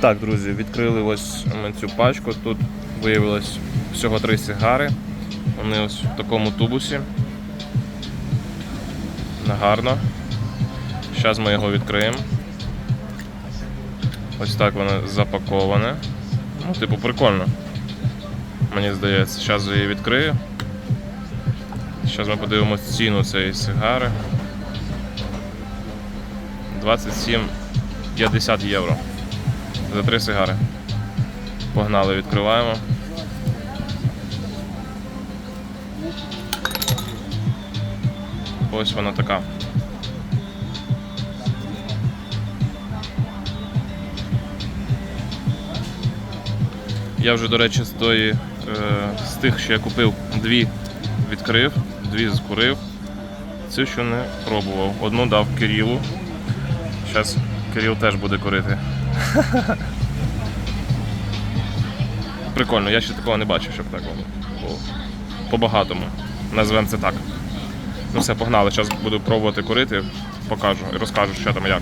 Так, друзі, відкрили ось ми цю пачку. Тут виявилось всього три сигари. Вони ось в такому тубусі. Гарно. Зараз ми його відкриємо. Ось так воно запаковане. Ну, типу, прикольно. Мені здається, зараз її відкрию. Зараз ми подивимось ціну цієї сигари. 27,50 євро. За три сигари. Погнали, відкриваємо. Ось вона така. Я вже, до речі, з тої, е, з тих, що я купив, дві відкрив, дві скурив. Цю ще не пробував. Одну дав Кирилу. Зараз Кирил теж буде курити. Прикольно, я ще такого не бачив, щоб так було. По-багатому. Назвемо це так. Ну все, погнали. Зараз буду пробувати курити, покажу і розкажу, що там як.